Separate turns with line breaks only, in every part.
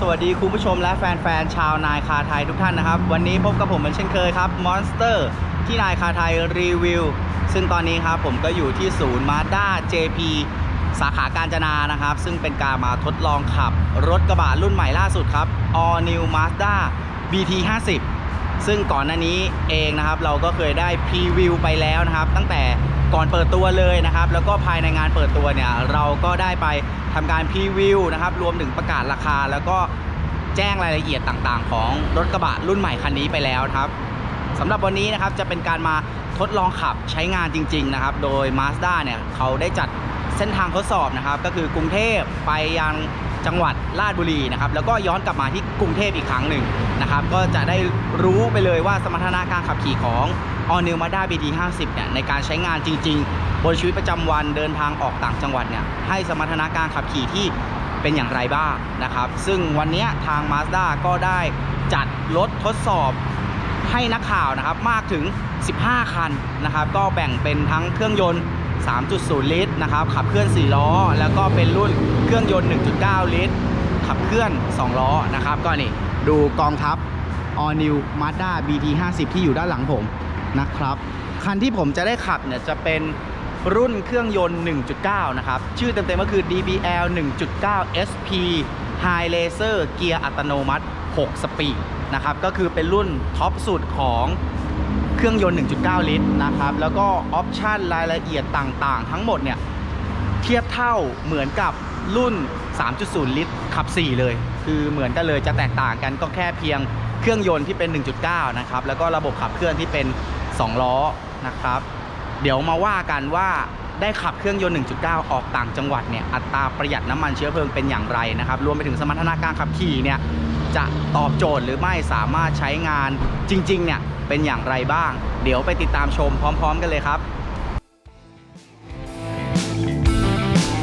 สวัสดีคุณผู้ชมและแฟนๆชาวนายคาไทยทุกท่านนะครับ วันนี้พบกับผมเหมือนเช่นเคยครับมอนสเตอร์ที่นายคาไทยรีวิวซึ่งตอนนี้ครับผมก็อยู่ที่ศูนย์มาด้า JP สาขาการจนานะครับ ซึ่งเป็นการมาทดลองขับ รถกระบะรุ่นใหม่ล่าสุดครับ All New Mazda BT 50 ซึ่งก่อนหน้านี้เองนะครับเราก็เคยได้พรีวิวไปแล้วนะครับ ตั้งแต่ก่อนเปิดตัวเลยนะครับ แล้วก็ภายในงานเปิดตัวเนี่ยเราก็ได้ไปทำการพรีวิวนะครับรวมถึงประกาศราคา แล้วก็แจ้งรายละเอียดต่างๆ ของรถกระบะรุ่นใหม่คันนี้ไปแล้วครับสำหรับวันนี้นะครับจะเป็นการมาทดลองขับใช้งานจริง ๆ นะครับ โดย Mazda เนี่ยเขาได้จัดเส้นทางทดสอบนะครับ ก็คือกรุงเทพไปยังจังหวัดราชบุรีนะครับ แล้วก็ย้อนกลับมาที่กรุงเทพอีกครั้งหนึ่ง นะครับ ก็จะได้รู้ไปเลยว่าสมรรถนะการขับขี่ของ All New Mazda BT 50 เนี่ยในการใช้งานจริง ๆ บนชีวิตประจำวันเดินทางออกต่างจังหวัดเนี่ยให้สมรรถนะการขับขี่ที่เป็นอย่างไรบ้างนะครับ ซึ่งวันนี้ทาง Mazda ก็ได้จัดรถทดสอบให้นักข่าวนะครับมากถึง 15 คันนะครับ ก็แบ่งเป็นทั้งเครื่องยนต์ 3.0 ลิตรนะครับขับเคลื่อน 4 ล้อ แล้วก็เป็นรุ่นเครื่องยนต์ 1.9 ลิตร ขับเคลื่อน 2 ล้อนะครับก็นี่ ดูกองทัพ All New Mazda BT 50ที่อยู่ด้านหลังผมนะครับ คันที่ผมจะได้ขับเนี่ยจะเป็นรุ่นเครื่องยนต์ 1.9 นะครับ ชื่อเต็มๆก็คือ DBL 1.9 SP High Laser เกียร์อัตโนมัติ 6 สปีดนะครับ ก็คือเป็นรุ่นท็อปสุดของเครื่องยนต์ 1.9 ลิตรนะครับ แล้วก็ออปชันรายละเอียดต่างๆ ทั้งหมดเนี่ย เทียบเท่าเหมือนกับรุ่น 3.0 ลิตรขับ 4 เลย คือเหมือนกันเลยจะแตกต่างกันก็แค่เพียงเครื่องยนต์ที่เป็น 1.9 นะครับ แล้วก็ระบบขับเคลื่อนที่เป็น 2 ล้อนะครับ เดี๋ยวมาว่ากันว่าได้ขับเครื่องยนต์ 1.9 ออกต่างจังหวัดเนี่ยอัตราประหยัดน้ำมันเชื้อเพลิงเป็นอย่างไรนะครับ รวมไปถึงสมรรถนะการขับขี่เนี่ยจะตอบโจทย์หรือไม่สามารถใช้งานจริงๆเนี่ยเป็นอย่างไรบ้าง เดี๋ยวไปติดตามชมพร้อม ๆ กันเลยครับ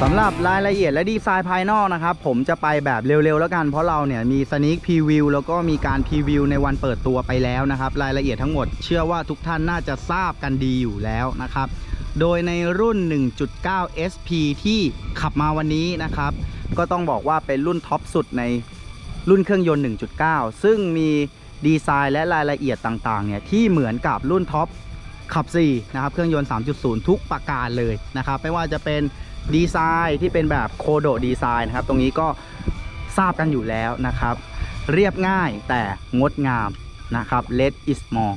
สำหรับรายละเอียดและดีไซน์ภายนอกนะครับ ผมจะไปแบบเร็วๆแล้วกัน เพราะเราเนี่ยมีสนิ k พ r วิวแล้วก็มีการพรีวิวในวันเปิดตัวไปแล้วนะครับ รายละเอียดทั้งหมดเชื่อว่าทุกท่านน่าจะทราบกันดีอยู่แล้วนะครับ โดยในรุ่น 1.9 SP ที่ขับมาวันนี้นะครับ ก็ต้องบอกว่าเป็นรุ่นท็อปสุดในรุ่นเครื่องยนต์ 1.9 ซึ่งมีดีไซน์และรายละเอียดต่างๆเนี่ยที่เหมือนกับรุ่นท็อปขับ4นะครับเครื่องยนต์ 3.0 ทุกประการเลยนะครับไม่ว่าจะเป็น ดีไซน์ที่เป็นแบบโคโดดีไซน์นะครับ ตรงนี้ก็ทราบกันอยู่แล้วนะครับ เรียบง่ายแต่งดงามนะครับ Let is more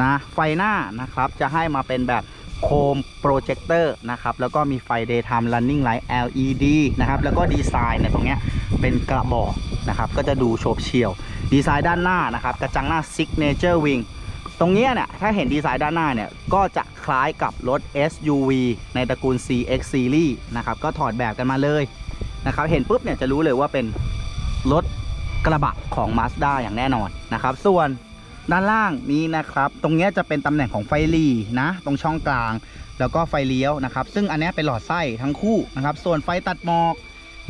นะไฟหน้านะครับจะให้มาเป็นแบบโคมโปรเจคเตอร์นะครับ แล้วก็มีไฟ daytime running light LED นะครับ แล้วก็ดีไซน์เนี่ยตรงเนี้ยเป็นกระบอกนะครับ ก็จะดูโฉบเฉี่ยว ดีไซน์ด้านหน้านะครับ กระจังหน้า signature wing ตรงเนี้ยเนี่ยถ้าเห็นดีไซน์ด้านหน้าเนี่ยก็จะคล้ายกับรถ SUV ในตระกูล CX Series นะครับก็ถอดแบบกันมาเลยนะครับเห็นปุ๊บเนี่ยจะรู้เลยว่าเป็นรถกระบะของ Mazda อย่างแน่นอนนะครับส่วนด้านล่างนี้นะครับ ตรงนี้จะเป็นตำแหน่งของไฟหลีนะ ตรงช่องกลาง แล้วก็ไฟเลี้ยวนะครับ ซึ่งอันนี้เป็นหลอดไส้ทั้งคู่นะครับ ส่วนไฟตัดหมอก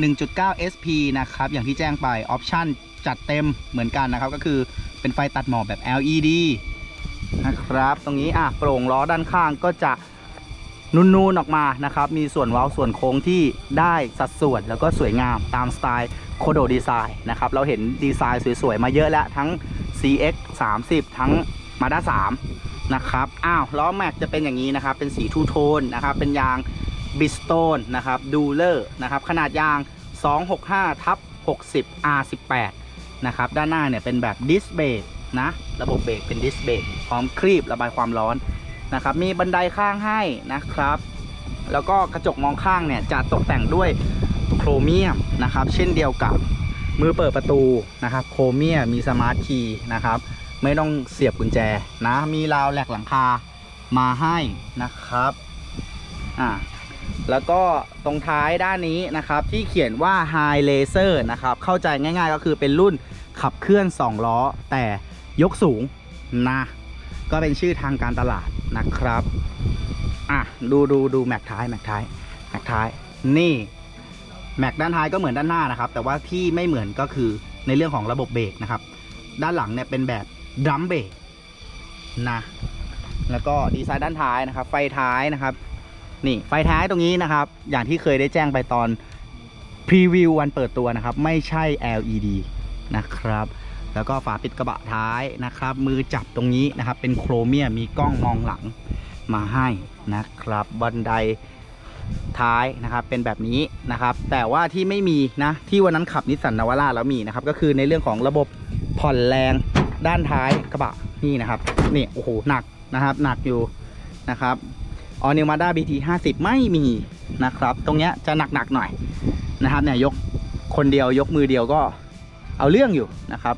1.9 SP นะครับ อย่างที่แจ้งไป ออปชั่นจัดเต็มเหมือนกันนะครับ ก็คือเป็นไฟตัดหมอกแบบ LED นะครับ ตรงนี้อะโปร่งล้อด้านข้างก็จะนูนๆออกมานะครับ มีส่วนเว้าส่วนโค้งที่ได้สัดส่วนแล้วก็สวยงามตามสไตล์โคโดดีไซน์นะครับ เราเห็นดีไซน์สวยๆ มาเยอะแล้วทั้ง CX 30ทั้ง Mazda 3นะครับ อ้าวล้อแม็กจะเป็นอย่างนี้นะครับ เป็นสีทูโทนนะครับ เป็นยางบิสโตนนะครับดูเลอร์นะครับ ขนาดยาง 265ทับ60 R18 นะครับ ด้านหน้าเนี่ยเป็นแบบดิสเบรก นะ ระบบเบรกเป็นดิสเบรกพร้อมครีบระบายความร้อนนะครับ มีบันไดข้างให้นะครับ แล้วก็กระจกมองข้างเนี่ยจะตกแต่งด้วยโครเมียมนะครับ เช่นเดียวกับมือเปิดประตูนะครับ โครเมียมมีสมาร์ทคีย์นะครับ ไม่ต้องเสียบกุญแจนะ มีราวแหลกหลังคามาให้นะครับอ่าแล้วก็ตรงท้ายด้านนี้นะครับที่เขียนว่า High Laser นะครับ เข้าใจง่ายๆก็คือเป็นรุ่นขับเคลื่อน 2 ล้อ แต่ ยกสูงนะ ก็เป็นชื่อทางการตลาดนะครับ อะ ดูดูดูแม็กท้ายแม็กท้ายแม็กท้ายนี่แม็กด้านท้ายก็เหมือนด้านหน้านะครับ แต่ว่าที่ไม่เหมือนก็คือในเรื่องของระบบเบรกนะครับ ด้านหลังเนี่ยเป็นแบบดัมเบรกนะแล้วก็ดีไซน์ด้านท้ายนะครับ ไฟท้ายนะครับ นี่ไฟท้ายตรงนี้นะครับ อย่างที่เคยได้แจ้งไปตอนพรีวิววันเปิดตัวนะครับ ไม่ใช่ LED นะครับ แล้วก็ฝาปิดกระบะท้ายนะครับ มือจับตรงนี้นะครับ เป็นโครเมียมมีกล้องมองหลังมาให้นะครับ บันไดท้ายนะครับ เป็นแบบนี้นะครับ แต่ว่าที่ไม่มีนะที่วันนั้นขับนิสสันนาวาร่าแล้วมีนะครับ ก็คือในเรื่องของระบบผ่อนแรงด้านท้ายกระบะนี่นะครับนี่โอ้โหหนักนะครับ หนักอยู่นะครับออนิวมาด้าบีทีห้าสิบไม่มีนะครับ ตรงเนี้ยจะหนักๆหน่อยนะครับเนี่ยยกคนเดียวยกมือเดียวก็เอาเรื่องอยู่นะครับ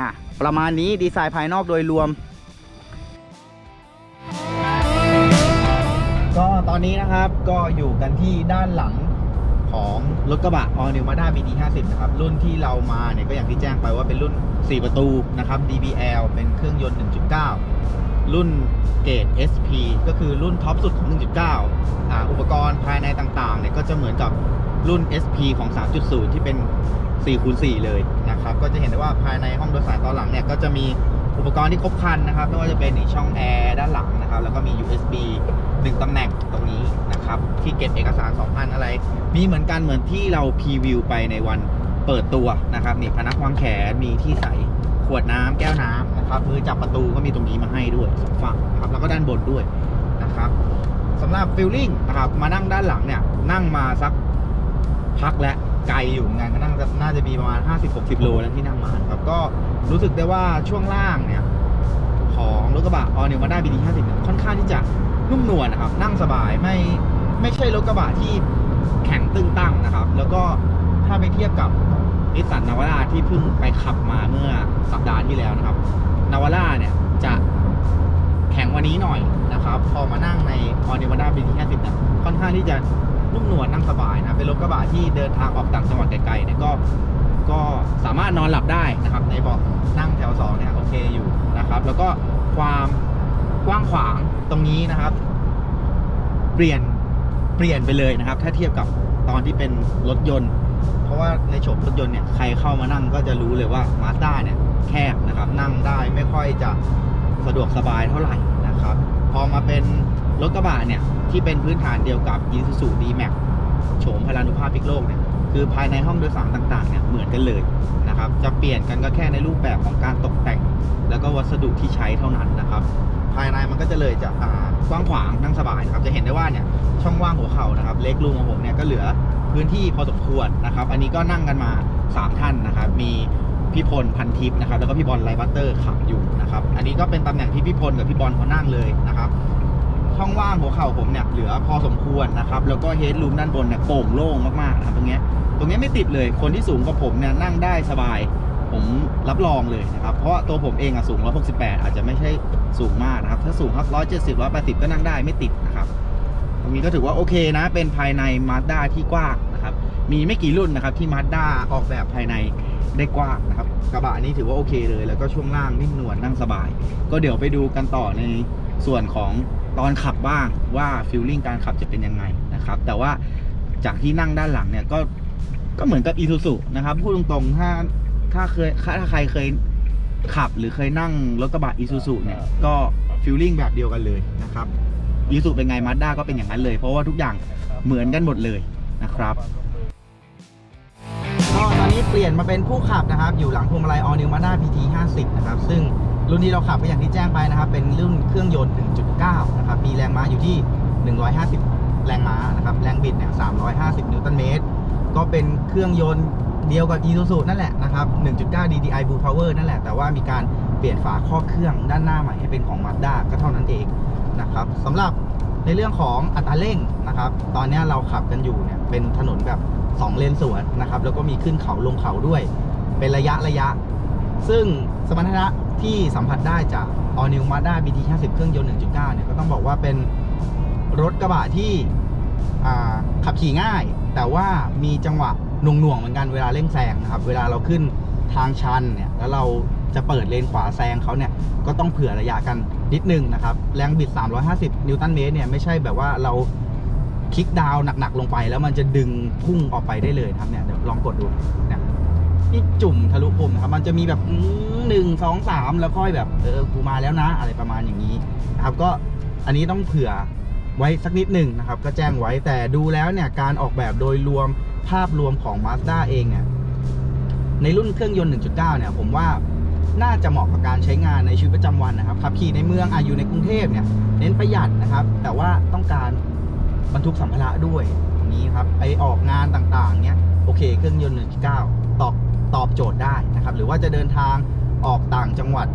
อะประมาณนี้ดีไซน์ภายนอกโดยรวม ก็ตอนนี้นะครับก็อยู่กันที่ด้านหลังของรถกระบะ All New Mazda BT 50 นะครับ รุ่นที่เรามาเนี่ยก็อย่างที่แจ้งไปว่าเป็นรุ่น 4 ประตูนะครับ DBL เป็นเครื่องยนต์ 1.9 รุ่นเกรด SP ก็คือรุ่นท็อปสุดของ 1.9 อ่าอุปกรณ์ภายในต่างๆเนี่ยก็จะเหมือนกับรุ่น SP ของ 3.0 ที่เป็น 4คูณ4เลยนะครับก็จะเห็นได้ว่าภายในห้องโดยสารตอนหลังเนี่ยก็จะมีอุปกรณ์ที่ครบครันนะครับไม่ว่าจะเป็นช่องแอร์ด้านหลังนะครับแล้วก็มี USB หนึ่งตำแหน่งตรงนี้นะครับที่เก็บเอกสาร2อันอะไร มีเหมือนกันเหมือนที่เราพรีวิวไปในวันเปิดตัวนะครับนี่พนักวางแขนมีที่ใส่ขวดน้ำแก้วน้ำนะครับมือจับประตูก็มีตรงนี้มาให้ด้วยสองฝั่งนะครับแล้วก็ด้านบนด้วยนะครับสำหรับฟิลลิ่งนะครับมานั่งด้านหลังเนี่ยนั่งมาสักพักและ ไกลอยู่เหมือนก็นั่งน่าจะมีประมาณ 50-60 โลแล้วที่นั่งมาครับก็รู้สึกได้ว่าช่วงล่างเนี่ยของรถกระบะออนิวมาด้าบีดี50เนี่ยค่อนข้างที่จะนุ่มนวลนะครับ นั่งสบายไม่ไม่ใช่รถกระบะที่แข็งตึงตั้งนะครับ แล้วก็ถ้าไปเทียบกับนิสสันนาวาร่าที่เพิ่งไปขับมาเมื่อสัปดาห์ที่แล้วนะครับนาวาร่าเนี่ยจะแข็งกวันนี้หน่อยนะครับ พอมานั่งในออนิวาร่าบีที50เนี่ยค่อนข้างที่จะ นุ่มนวลนั่งสบายนะเป็นรถกระบะที่เดินทางออกต่างจังหวัดไกลๆเนี่ยก็ก็สามารถนอนหลับได้นะครับในเบาะนั่งแถวสองเนี่ยโอเคอยู่นะครับ แล้วก็ความกว้างขวางตรงนี้นะครับ เปลี่ยนเปลี่ยนไปเลยนะครับ ถ้าเทียบกับตอนที่เป็นรถยนต์ เพราะว่าในโฉมรถยนต์เนี่ยใครเข้ามานั่งก็จะรู้เลยว่ามาสด้าเนี่ยแคบนะครับ นั่งได้ไม่ค่อยจะสะดวกสบายเท่าไหร่นะครับ พอมาเป็น รถกระบะเนี่ย ที่เป็นพื้นฐานเดียวกับ Isuzu D-Max โฉมพลานุภาพพิกโลกเนี่ยคือภายในห้องโดยสารต่างๆเนี่ยเหมือนกันเลยนะครับ จะเปลี่ยนกันก็แค่ในรูปแบบของการตกแต่ง แล้วก็วัสดุที่ใช้เท่านั้นนะครับ ภายในมันก็จะเลยจะกว้างขวางนั่งสบายนะครับจะเห็นได้ว่าเนี่ยช่องว่างหัวเข่านะครับ เล็กลุงของผมเนี่ยก็เหลือพื้นที่พอสมควรนะครับ อันนี้ก็นั่งกันมา 3 ท่านนะครับ มีพี่พลพันทิพย์นะครับแล้วก็พี่บอลไลบัตเตอร์ขับอยู่นะครับ อันนี้ก็เป็นตำแหน่งที่พี่พลกับพี่บอลเขานั่งเลยนะครับ ช่องว่างหัวเข่าผมเนี่ยเหลือพอสมควรนะครับแล้วก็เฮดรูมด้านบนเนี่ยโป่งโล่งมากๆนะครับตรงเนี้ยตรงเนี้ยไม่ติดเลยคนที่สูงกว่าผมเนี่ยนั่งได้สบาย ผมรับรองเลยนะครับเพราะตัวผมเองอะสูง 168 อาจจะไม่ใช่สูงมากนะครับ ถ้าสูงครับ170 180 ก็นั่งได้ไม่ติดนะครับตรงนี้ก็ถือว่าโอเคนะ เป็นภายในมาสด้าที่กว้างนะครับมีไม่กี่รุ่นนะครับที่มาสด้าออกแบบภายในได้กว้างนะครับกระบะนี้ถือว่าโอเคเลย แล้วก็ช่วงล่างนิ่มนวลนั่งสบาย ก็เดี๋ยวไปดูกันต่อในส่วนของ ตอนขับบ้างว่าฟิลลิ่งการขับจะเป็นยังไงนะครับ แต่ว่าจากที่นั่งด้านหลังเนี่ยก็ก็เหมือนกับอีซูซุนะครับพูดตรงๆถ้าถ้าเคยถ้าใครเคยขับหรือเคยนั่งรถกระบะอีซูซุเนี่ยก็ฟิลลิ่งแบบเดียวกันเลยนะครับอีซูซุเป็นไงมาด้าก็เป็นอย่างนั้นเลย เพราะว่าทุกอย่างเหมือนกันหมดเลยนะครับก็ตอนนี้เปลี่ยนมาเป็นผู้ขับนะครับ อยู่หลังพวงมาลัย All New Mazda PT 50นะครับ ซึ่ง รุ่นที่เราขับก็อย่างที่แจ้งไปนะครับ เป็นรุ่นเครื่องยนต์ 1.9 นะครับ มีแรงม้าอยู่ที่ 150 แรงม้านะครับ แรงบิดเนี่ย 350 นิวตันเมตร ก็เป็นเครื่องยนต์เดียวกับ Isuzu นั่นแหละนะครับ 1.9 DDI Blue Power นั่นแหละ แต่ว่ามีการเปลี่ยนฝาครอบเครื่องด้านหน้าใหม่ให้เป็นของ Mazda ก็เท่านั้นเองนะครับสำหรับในเรื่องของอัตราเร่งนะครับ ตอนนี้เราขับกันอยู่เนี่ยเป็นถนนแบบ 2 เลนสวนนะครับ แล้วก็มีขึ้นเขาลงเขาด้วย เป็นระยะระยะ ซึ่งสมรรถนะ ที่สัมผัสได้จาก All New Mazda BT 50 เครื่องยนต์ 1.9 เนี่ยก็ต้องบอกว่าเป็นรถกระบะที่ขับขี่ง่าย แต่ว่ามีจังหวะหน่วงๆเหมือนกันเวลาเร่งแซงนะครับเวลาเราขึ้นทางชันเนี่ยแล้วเราจะเปิดเลนขวาแซงเขาเนี่ยก็ต้องเผื่อระยะกันนิดนึงนะครับแรงบิด 350 นิวตันเมตรเนี่ยไม่ใช่แบบว่าเราคลิกดาวน์หนักๆลงไป แล้วมันจะดึงพุ่งออกไปได้เลยครับเนี่ยเดี๋ยวลองกดดูเนี่ยนี่จุ่มทะลุปุ่มนะครับมันจะมีแบบ หนึ่งสองสามแล้วค่อยแบบเออกูมาแล้วนะ อะไรประมาณอย่างนี้นะครับก็อันนี้ต้องเผื่อไว้สักนิดหนึ่งนะครับ ก็แจ้งไว้แต่ดูแล้วเนี่ยการออกแบบโดยรวมภาพรวมของ Mazda เองเนี่ยในรุ่นเครื่องยนต์ 1.9 เนี่ยผมว่าน่าจะเหมาะกับการใช้งานในชีวิตประจำวันนะครับขับขี่ในเมืองอะอยู่ในกรุงเทพเนี่ยเน้นประหยัดนะครับ แต่ว่าต้องการบรรทุกสัมภาระด้วยองนี้ครับไปออกงานต่างๆเนี่ยโอเค เครื่องยนต์ 1.9 ตอบตอบโจทย์ได้นะครับ หรือว่าจะเดินทาง ออกต่างจังหวัด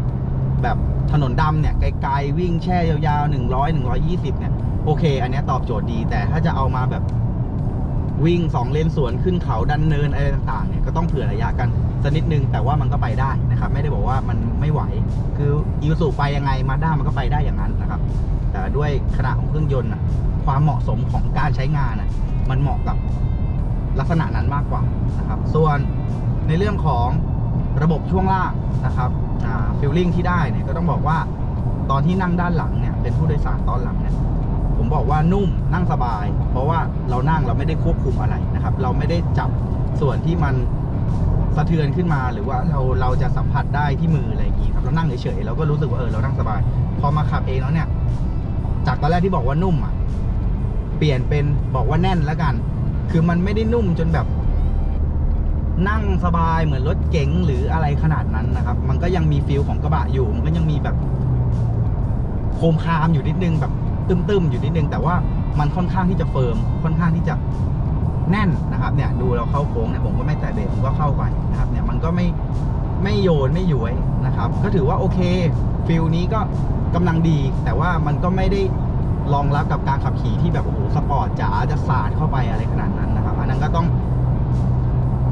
แบบถนนดำเนี่ยไกลๆวิ่งแช่ยาวๆ 100 120 เนี่ย โอเค อันนี้ตอบโจทย์ดี แต่ถ้าจะเอามาแบบวิ่งสองเลนสวนขึ้นเขาดันเนินอะไรต่างๆเนี่ยก็ต้องเผื่อระยะกันสักนิดนึงแต่ว่ามันก็ไปได้นะครับ ไม่ได้บอกว่ามันไม่ไหว คืออีซูไปยังไงมาด้ามันก็ไปได้อย่างนั้นนะครับ แต่ด้วยขนาดของเครื่องยนต์น่ะความเหมาะสมของการใช้งานน่ะมันเหมาะกับลักษณะนั้นมากกว่านะครับ ส่วนในเรื่องของ ระบบช่วงล่างนะครับฟิลลิ่งที่ได้เนี่ยก็ต้องบอกว่าตอนที่นั่งด้านหลังเนี่ยเป็นผู้โดยสารตอนหลังเนี่ยผมบอกว่านุ่มนั่งสบาย เพราะว่าเรานั่งเราไม่ได้ควบคุมอะไรนะครับ เราไม่ได้จับส่วนที่มันสะเทือนขึ้นมาหรือว่าเราเราจะสัมผัสได้ที่มืออะไรอย่างนี้ครับเรานั่งเฉยๆเราก็รู้สึกว่าเออเรานั่งสบาย พอมาขับเองแล้วเนี่ย จากตอนแรกที่บอกว่านุ่มอะเปลี่ยนเป็นบอกว่าแน่นแล้วกัน คือมันไม่ได้นุ่มจนแบบ นั่งสบายเหมือนรถเก๋งหรืออะไรขนาดนั้นนะครับ มันก็ยังมีฟิลของกระบะอยู่ มันก็ยังมีแบบโคมคามอยู่นิดนึงแบบตึมๆอยู่นิดนึง แต่ว่ามันค่อนข้างที่จะเฟิร์มค่อนข้างที่จะแน่นนะครับ เนี่ยดูเราเข้าโค้งเนี่ยผมก็ไม่แตะเบรกผมก็เข้าไปนะครับ เนี่ยมันก็ไม่ไม่โยนไม่หย้วยนะครับ ก็ถือว่าโอเคฟิลนี้ก็กำลังดี แต่ว่ามันก็ไม่ได้รองรับกับการขับขี่ที่แบบโอ้โหสปอร์ตจ๋าจะสาดเข้าไปอะไรขนาดนั้นนะครับ อันนั้นก็ต้อง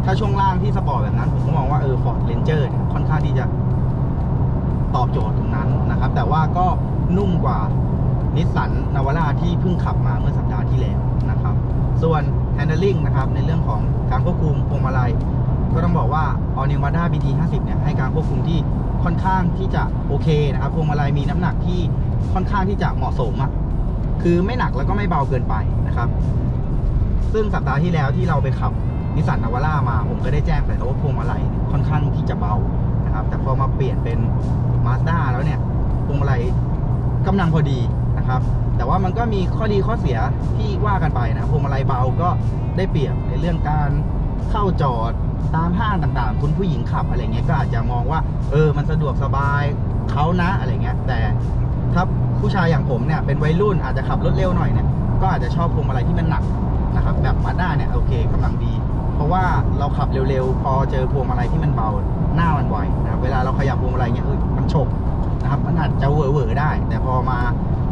ถ้าช่วงล่างที่สปอร์ตแบบนั้น ผมก็มองว่าเออฟอร์ดเรนเจอร์เนี่ยค่อนข้างที่จะตอบโจทย์ตรงนั้นนะครับ แต่ว่าก็นุ่มกว่านิสสันนาวาร่าที่เพิ่งขับมาเมื่อสัปดาห์ที่แล้วนะครับ ส่วน handling นะครับ ในเรื่องของการควบคุมพวงมาลัย ก็ต้องบอกว่า All New Mazda BT 50เนี่ยให้การควบคุมที่ค่อนข้างที่จะโอเคนะครับพวงมาลัยมีน้ำหนักที่ค่อนข้างที่จะเหมาะสมอะคือไม่หนักแล้วก็ไม่เบาเกินไปนะครับ ซึ่งสัปดาห์ที่แล้วที่เราไปขับ นิสสันนาวาร่ามาผมก็ได้แจ้งไปแล้วว่าพวงมาลัยค่อนข้างที่จะเบานะครับแต่พอมาเปลี่ยนเป็นมาสด้าแล้วเนี่ยพวงมาลัยกำลังพอดีนะครับ แต่ว่ามันก็มีข้อดีข้อเสียที่ว่ากันไปนะพวงมาลัยเบาก็ได้เปรียบในเรื่องการเข้าจอดตามห้างต่างๆ คุณผู้หญิงขับอะไรเงี้ยก็อาจจะมองว่า เออมันสะดวกสบายเขานะอะไรเงี้ยแต่ถ้าผู้ชายอย่างผมเนี่ยเป็นวัยรุ่นอาจจะขับรถเร็วหน่อยเนี่ยก็อาจจะชอบพวงมาลัยที่มันหนักนะครับแบบมาด้าเนี่ยโอเคกำลังดี ราะว่าเราขับเร็วๆ พอเจอพวงมาลัยที่มันเบาหน้ามันไวนะครับเวลาเราขยับพวงมาลัยเงี้ยมันฉกนะครับมันอาจจะเหวอๆได้ แต่พอมา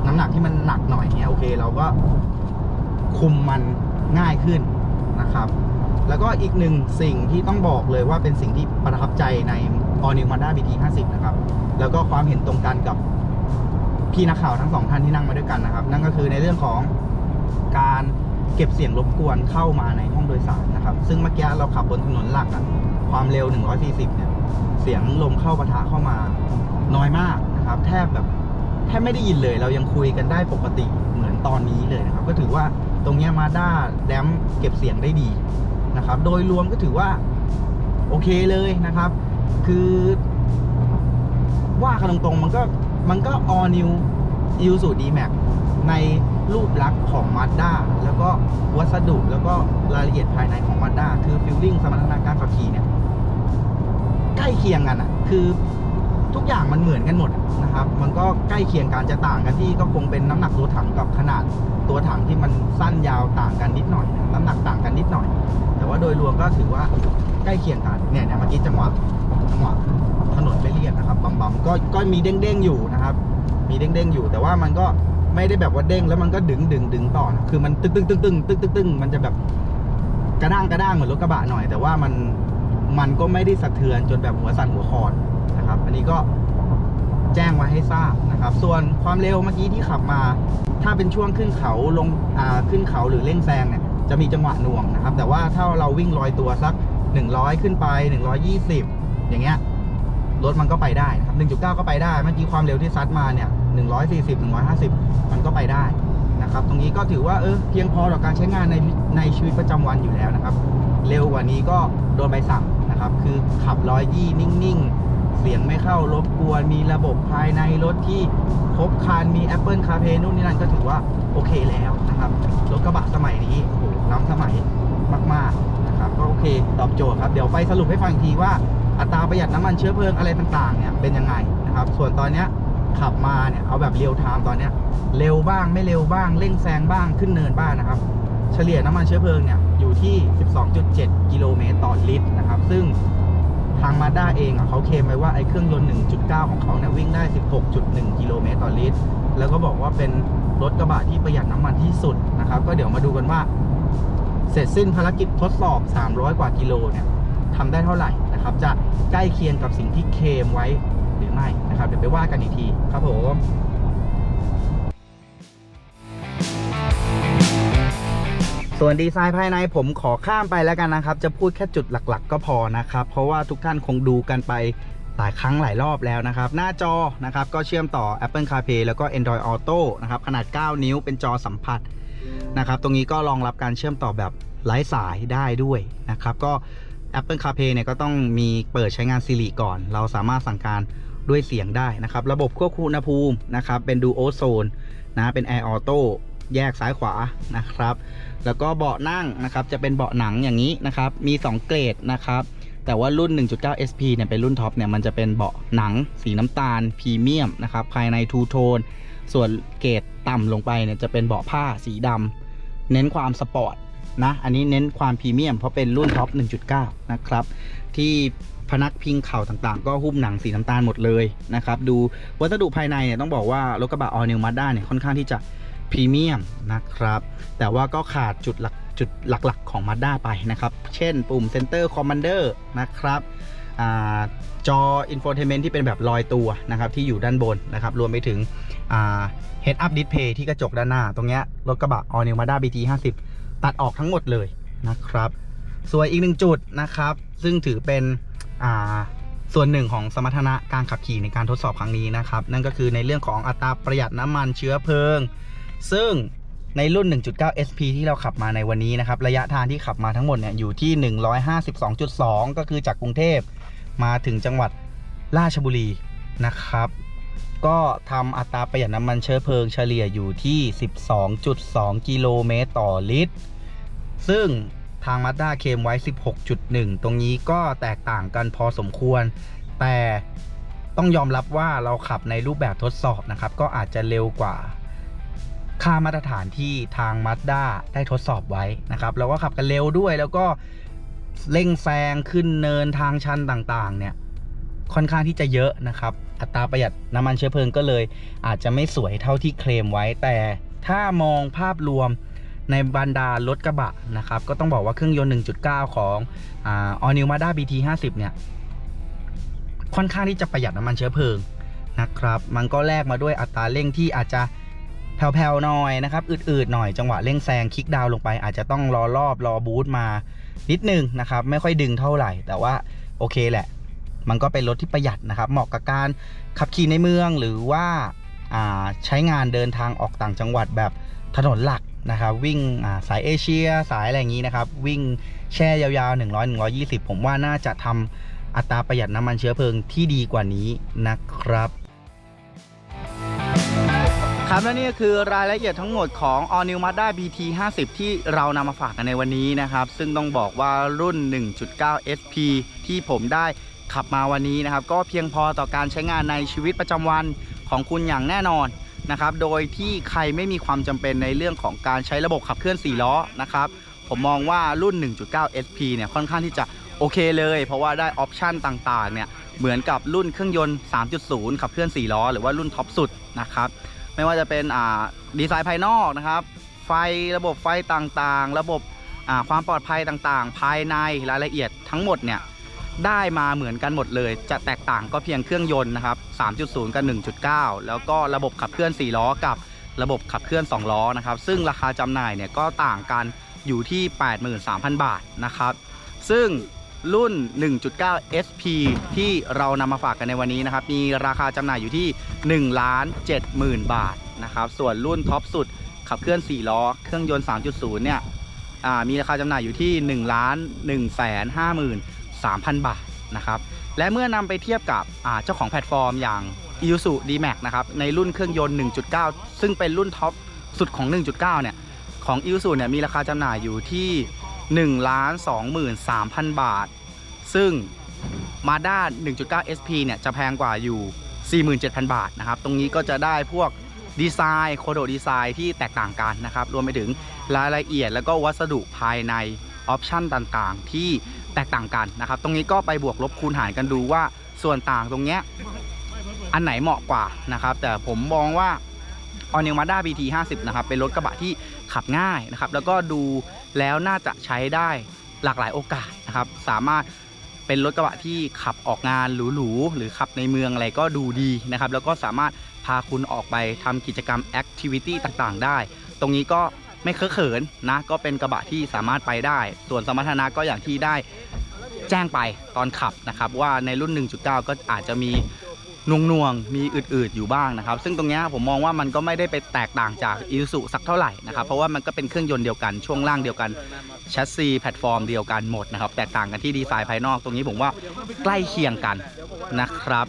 น้ำหนักที่มันหนักหน่อยเงี้ยโอเค เราก็คุมมันง่ายขึ้นนะครับ แล้วก็อีกหนึ่งสิ่งที่ต้องบอกเลยว่าเป็นสิ่งที่ประทับใจใน All New Mazda BT 50 นะครับ แล้วก็ความเห็นตรงกันกับพี่นักข่าวทั้งสองท่านที่นั่งมาด้วยกันนะครับ นั่นก็คือในเรื่องของการ เก็บเสียงรบกวนเข้ามาในห้องโดยสารนะครับ ซึ่งเมื่อกี้เราขับบนถนนหลักอะความเร็ว 140 เนี่ย เสียงลมเข้าปะทะเข้ามาน้อยมากนะครับ แทบแบบแทบไม่ได้ยินเลย เรายังคุยกันได้ปกติเหมือนตอนนี้เลยนะครับ ก็ถือว่าตรงเนี้มาด้าแดมเก็บเสียงได้ดีนะครับ โดยรวมก็ถือว่าโอเคเลยนะครับ คือว่ากันตรงๆ มันก็มันก็ all new i s u d max ใน รูปลักษณ์ของ Mazda แล้วก็วัสดุแล้วก็รายละเอียดภายในของ Mazda คือ feeling สมรรถนะการขับขี่เนี่ยใกล้เคียงกันอะคือทุกอย่างมันเหมือนกันหมดนะครับ มันก็ใกล้เคียงกันจะต่างกันที่ก็คงเป็นน้ำหนักตัวถังกับขนาดตัวถังที่มันสั้นยาวต่างกันนิดหน่อยนะน้ำหนักต่างกันนิดหน่อย แต่ว่าโดยรวมก็ถือว่าใกล้เคียงกันเนี่ยเนี่ยเมื่อกี้จังหวะจังหวะถนนไม่เรียบนะครับบำบำก็ก็มีเด้งๆอยู่นะครับ มีเด้งๆอยู่ แต่ว่ามันก็ ไม่ได้แบบว่าเด้งแล้วมันก็ดึงดึงดึงต่อนะคือมันตึ้งตึ้งตึ้งตึ้งตึ้งตึ้งตึ้งมันจะแบบกระด้างกระด้างเหมือนรถกระบะหน่อย แต่ว่ามันมันก็ไม่ได้สะเทือนจนแบบหัวสั่นหัวคลอนนะครับ อันนี้ก็แจ้งไว้ให้ทราบนะครับ ส่วนความเร็วเมื่อกี้ที่ขับมา ถ้าเป็นช่วงขึ้นเขาลงอ่าขึ้นเขาหรือเร่งแซงเนี่ยจะมีจังหวะหน่วงนะครับ แต่ว่าถ้าเราวิ่งลอยตัวสัก 100 ขึ้นไป 120 อย่างเงี้ย รถมันก็ไปได้นะครับ 1.9 ก็ไปได้ เมื่อกี้ความเร็วที่ซัดมาเนี่ย 140 150 มันก็ไปได้นะครับ ตรงนี้ก็ถือว่าเออเพียงพอต่อการใช้งานในในชีวิตประจำวันอยู่แล้วนะครับ เร็วกว่านี้ก็โดนใบสั่งนะครับ คือขับร้อยยี่นิ่งๆ เสียงไม่เข้ารบกวน มีระบบภายในรถที่ครบครัน มี Apple CarPlay นู่นนี่นั่นก็ถือว่าโอเคแล้วนะครับ รถกระบะสมัยนี้โอ้โหล้ำสมัยมากๆนะครับ ก็โอเคตอบโจทย์ครับ เดี๋ยวไปสรุปให้ฟังทีว่า อัตราประหยัดน้ำมันเชื้อเพลิงอะไรต่างๆเนี่ยเป็นยังไงนะครับ ส่วนตอนเนี้ยขับมาเนี่ยเอาแบบเรียลไทม์ตอนเนี้ยเร็วบ้างไม่เร็วบ้างเร่งแซงบ้างขึ้นเนินบ้างนะครับ เฉลี่ยน้ำมันเชื้อเพลิงเนี่ยอยู่ที่ 12.7 กิโลเมตรต่อลิตรนะครับ ซึ่งทางมาด้าเองอะเขาเคลมไว้ว่าไอ้เครื่องยนต์ 1.9 ของเขาเนี่ยวิ่งได้ 16.1 กิโลเมตรต่อลิตร แล้วก็บอกว่าเป็นรถกระบะที่ประหยัดน้ำมันที่สุดนะครับ ก็เดี๋ยวมาดูกันว่า เสร็จสิ้นภารกิจทดสอบ 300 กว่ากิโลเนี่ยทำได้เท่าไหร่ นะครับ จะใกล้เคียงกับสิ่งที่เคมไว้หรือไม่นะครับ เดี๋ยวไปว่ากันอีกทีครับผมส่วนดีไซน์ภายในผมขอข้ามไปแล้วกันนะครับ จะพูดแค่จุดหลักๆ ก็พอนะครับ เพราะว่าทุกท่านคงดูกันไปหลายครั้งหลายรอบแล้วนะครับ หน้าจอนะครับก็เชื่อมต่อ Apple CarPlay แล้วก็ Android Auto นะครับ ขนาด 9 นิ้วเป็นจอสัมผัสนะครับ ตรงนี้ก็รองรับการเชื่อมต่อแบบไร้สายได้ด้วยนะครับ ก็ Apple CarPlay เนี่ยก็ต้องมีเปิดใช้งาน Siri ก่อน เราสามารถสั่งการด้วยเสียงได้นะครับ ระบบควบคุมอุณหภูมินะครับ เป็น Duo Zone นะเป็น Air Auto แยกซ้ายขวานะครับ แล้วก็เบาะนั่งนะครับ จะเป็นเบาะหนังอย่างนี้นะครับ มี 2 เกรดนะครับ แต่ว่ารุ่น 1.9 SP เนี่ยเป็นรุ่นท็อปเนี่ยมันจะเป็นเบาะหนัง สีน้ำตาลพรีเมียมนะครับ ภายในทูโทนส่วนเกรดต่ำลงไปเนี่ยจะเป็นเบาะผ้าสีดำเน้นความสปอร์ต นะอันนี้เน้นความพรีเมียมเพราะเป็นรุ่นท็อป 1.9 นะครับ ที่พนักพิงเข่าต่างๆ ก็หุ้มหนังสีน้ำตาลหมดเลยนะครับ ดูวัสดุภายในเนี่ยต้องบอกว่ารถกระบะ All New Mazda เนี่ยค่อนข้างที่จะพรีเมียมนะครับ แต่ว่าก็ขาดจุดหลักจุดหลักๆของ Mazda ไปนะครับ เช่นปุ่ม Center Commander นะครับจอ Infotainment ที่เป็นแบบลอยตัวนะครับ ที่อยู่ด้านบนนะครับ รวมไปถึงอ่า Head Up Display ที่กระจกด้านหน้า ตรงเนี้ยรถกระบะ All New Mazda BT 50 ตัดออกทั้งหมดเลยนะครับ ส่วนอีกหนึ่งจุดนะครับ ซึ่งถือเป็นส่วนหนึ่งของสมรรถนะการขับขี่ในการทดสอบครั้งนี้นะครับ นั่นก็คือในเรื่องของอัตราประหยัดน้ำมันเชื้อเพลิง ซึ่งในรุ่น 1.9 SP ที่เราขับมาในวันนี้นะครับ ระยะทางที่ขับมาทั้งหมดเนี่ยอยู่ที่ 152.2 ก็คือจากกรุงเทพมาถึงจังหวัดราชบุรีนะครับ ก็ทำอัตราประหยัดน้ำมันเชื้อเพลิงเฉลี่ยอยู่ที่ 12.2 กิโลเมตรต่อลิตร ซึ่งทาง Mazda เคมไว้ 16.1 ตรงนี้ก็แตกต่างกันพอสมควร แต่ต้องยอมรับว่าเราขับในรูปแบบทดสอบนะครับ ก็อาจจะเร็วกว่าค่ามาตรฐานที่ทาง Mazda ได้ทดสอบไว้นะครับเราก็ขับกันเร็วด้วยแล้วก็เร่งแซงขึ้นเนินทางชันต่างๆ เนี่ย ค่อนข้างที่จะเยอะนะครับ อัตราประหยัดน้ำมันเชื้อเพลิงก็เลย อาจจะไม่สวยเท่าที่เคลมไว้ แต่ถ้ามองภาพรวมในบรรดารถกระบะนะครับ ก็ต้องบอกว่าเครื่องยนต์ 1.9 ของอ่า All New Mazda BT 50เนี่ย ค่อนข้างที่จะประหยัดน้ำมันเชื้อเพลิงนะครับ มันก็แลกมาด้วยอัตราเร่งที่อาจจะแผ่วๆหน่อยนะครับอืดๆหน่อยจังหวะเร่งแซงคลิกดาวลงไป อาจจะต้องรอรอบรอบูทมานิดนึงนะครับ ไม่ค่อยดึงเท่าไหร่ แต่ว่าโอเคแหละ มันก็เป็นรถที่ประหยัดนะครับ เหมาะกับการขับขี่ในเมืองหรือว่าาใช้งานเดินทางออกต่างจังหวัดแบบถนนหลักนะครับ วิ่งาสายเอเชียสายอะไรอย่างนี้นะครับ วิ่งแช่ยาวๆ 100 120 ผมว่าน่าจะทำอัตราประหยัดน้ำมันเชื้อเพลิงที่ดีกว่านี้นะครับครับและนี่ก็คือรายละเอียดทั้งหมดของ All New Mazda BT 50ที่เรานำมาฝากกันในวันนี้นะครับ ซึ่งต้องบอกว่ารุ่น 1.9 SP ที่ผมได้ ขับมาวันนี้นะครับ ก็เพียงพอต่อการใช้งานในชีวิตประจำวันของคุณอย่างแน่นอนนะครับ โดยที่ใครไม่มีความจำเป็นในเรื่องของการใช้ระบบขับเคลื่อน 4 ล้อนะครับ ผมมองว่ารุ่น 1.9 SP เนี่ยค่อนข้างที่จะโอเคเลย เพราะว่าได้ออปชันต่างๆเนี่ยเหมือนกับรุ่นเครื่องยนต์ 3.0 ขับเคลื่อน 4 ล้อ หรือว่ารุ่นท็อปสุดนะครับ ไม่ว่าจะเป็นดีไซน์ภายนอกนะครับ ไฟระบบไฟต่างๆ ระบบความปลอดภัยต่างๆ ภายในรายละเอียดทั้งหมดเนี่ย ได้มาเหมือนกันหมดเลย จะแตกต่างก็เพียงเครื่องยนต์นะครับ 3.0 กับ 1.9 แล้วก็ระบบขับเคลื่อน 4 ล้อกับระบบขับเคลื่อน 2 ล้อนะครับ ซึ่งราคาจำหน่ายเนี่ยก็ต่างกันอยู่ที่ 83,000 บาทนะครับ ซึ่งรุ่น 1.9 SP ที่เรานำมาฝากกันในวันนี้นะครับ มีราคาจำหน่ายอยู่ที่ 1 ล้าน 70,000 บาทนะครับ ส่วนรุ่นท็อปสุดขับเคลื่อน 4 ล้อ เครื่องยนต์ 3.0 เนี่ยมีราคาจำหน่ายอยู่ที่ 1 ล้าน 1 5 0 0 0 0 3,000 บาทนะครับและเมื่อนำไปเทียบกับเจ้าของแพลตฟอร์มอย่าง i s u d m a x นะครับในรุ่นเครื่องยนต์ 1.9 ซึ่งเป็นรุ่นท็อปสุดของ 1.9 เนี่ยของ i s u เนี่ยมีราคาจำหน่ายอยู่ที่ 1 2 3 0 0 0 บาท ซึ่ง Mazda 1.9 SP เนี่ยจะแพงกว่าอยู่ 47,000 บาทนะครับตรงนี้ก็จะได้พวกดีไซน์โคโดดีไซน์ที่แตกต่างกันนะครับรวมไปถึงรายละเอียดแล้วก็วัสดุภายในออปชันต่างๆ ที่ แตกต่างกันนะครับ ตรงนี้ก็ไปบวกลบคูณหารกันดูว่าส่วนต่างตรงเนี้ยอันไหนเหมาะกว่านะครับ แต่ผมมองว่าออนิวมาด้า BT 50นะครับ เป็นรถกระบะที่ขับง่ายนะครับ แล้วก็ดูแล้วน่าจะใช้ได้หลากหลายโอกาสนะครับ สามารถเป็นรถกระบะที่ขับออกงานหรูๆหรือขับในเมืองอะไรก็ดูดีนะครับ แล้วก็สามารถพาคุณออกไปทำกิจกรรมแอคทิวิตี้ต่างๆ ได้ ตรงนี้ก็ ไม่เคอะเขินนะ ก็เป็นกระบะที่สามารถไปได้ ส่วนสมรรถนะก็อย่างที่ได้แจ้งไปตอนขับนะครับ ว่าในรุ่น 1.9 ก็อาจจะมีนวงนวงมีอืดๆอยู่บ้างนะครับ ซึ่งตรงนี้ผมมองว่ามันก็ไม่ได้ไปแตกต่างจากอีซูสักเท่าไหร่นะครับ เพราะว่ามันก็เป็นเครื่องยนต์เดียวกันช่วงล่างเดียวกันแชสซีแพลตฟอร์มเดียวกันหมดนะครับ แตกต่างกันที่ดีไซน์ภายนอกตรงนี้ผมว่าใกล้เคียงกันนะครับ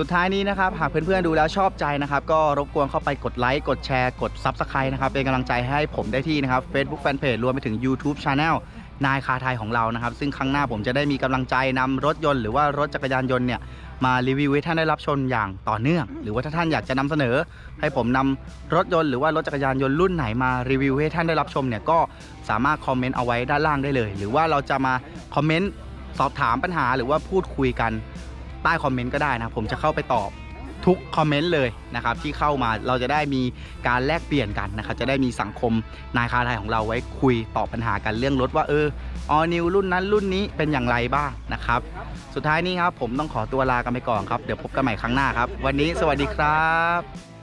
สุดท้ายนี้นะครับ หากเพื่อนๆดูแล้วชอบใจนะครับ ก็รบกวนเข้าไปกดไลค์กดแชร์กด Subscribe นะครับ เป็นกำลังใจให้ผมได้ที่นะครับ Facebook Fanpage รวมไปถึง YouTube Channel นายคาไทยของเรานะครับ ซึ่งครั้งหน้าผมจะได้มีกำลังใจนำรถยนต์หรือว่ารถจักรยานยนต์เนี่ยมารีวิวให้ท่านได้รับชมอย่างต่อเนื่อง หรือว่าถ้าท่านอยากจะนำเสนอ ให้ผมนำรถยนต์หรือว่ารถจักรยานยนต์รุ่นไหนมารีวิวให้ท่านได้รับชมเนี่ยก็สามารถคอมเมนต์เอาไว้ด้านล่างได้เลย หรือว่าเราจะมาคอมเมนต์สอบถามปัญหาหรือว่าพูดคุยกัน ใต้คอมเมนต์ก็ได้นะผมจะเข้าไปตอบทุกคอมเมนต์เลยนะครับที่เข้ามาเราจะได้มีการแลกเปลี่ยนกันนะครับจะได้มีสังคมนายคาไทยของเราไว้คุยตอบปัญหากันเรื่องรถว่าเออออนิวรุ่นนั้นรุ่นนี้เป็นอย่างไรบ้างนะครับ สุดท้ายนี้ครับผมต้องขอตัวลากันไปก่อนครับ เดี๋ยวพบกันใหม่ครั้งหน้าครับ วันนี้สวัสดีครับ